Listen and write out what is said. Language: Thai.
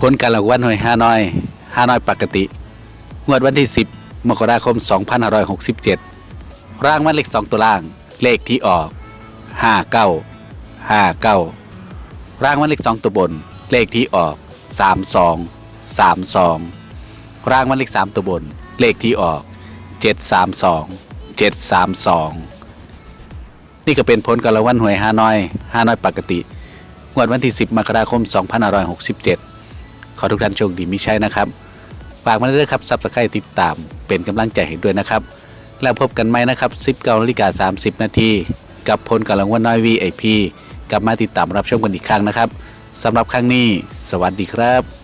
ผลการรางวัลหน่วยห้าน้อยห้าน้อยปกติ งวดวันที่ 10 มกราคม 2567 ร่างวัลเลข2ตัวล่าง เลขที่ออก 59 59 ร่างวัลเลข2ตัวบน เลขที่ออก 32 32 ร่างวัลเลข3ตัวบน เลขที่ออก 732 732 นี่ก็เป็นผลการรางวัลหวยห้าน้อยห้าน้อยปกติ งวดวันที่ 10 มกราคม 2567 ขอทุกท่านโชคดีมิใช่นะครับ ฝากมาด้วยครับซับสไครต์ติดตามเป็นกำลังใจให้ด้วยนะครับ แล้วพบกันไหมนะครับ19นาฬิกา30 นาทีกับพลกำลังว่าน้อย VIP กลับมาติดตามรับชมกันอีกครั้งนะครับสำหรับครั้งนี้ สวัสดีครับ